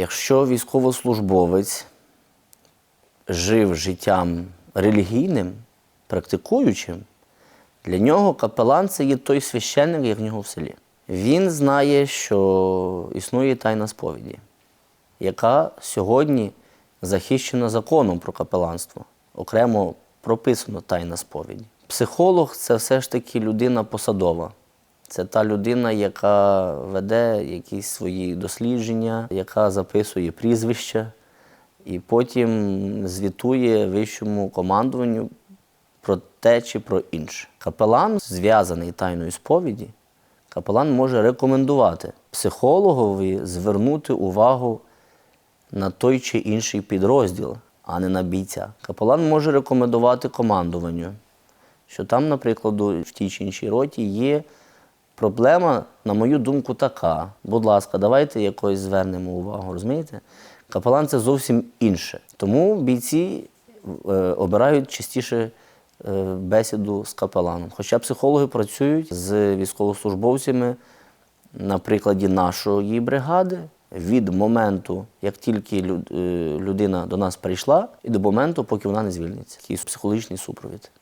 Якщо військовослужбовець жив життям релігійним, практикуючим, для нього капелан це є той священник, як в нього в селі. Він знає, що існує тайна сповіді, яка сьогодні захищена законом про капеланство. Окремо прописано тайна сповіді. Психолог це все ж таки людина посадова. Це та людина, яка веде якісь свої дослідження, яка записує прізвища і потім звітує вищому командуванню про те чи про інше. Капелан, зв'язаний тайною сповіді, капелан може рекомендувати психологові звернути увагу на той чи інший підрозділ, а не на бійця. Капелан може рекомендувати командуванню, що там, наприклад, в тій чи іншій роті є проблема, на мою думку, така. Будь ласка, давайте якось звернемо увагу, розумієте? Капелан це зовсім інше. Тому бійці е, обирають частіше е, бесіду з капеланом. Хоча психологи працюють з військовослужбовцями на прикладі нашої бригади від моменту, як тільки е, людина до нас прийшла, і до моменту, поки вона не звільниться. Такий психологічний супровід.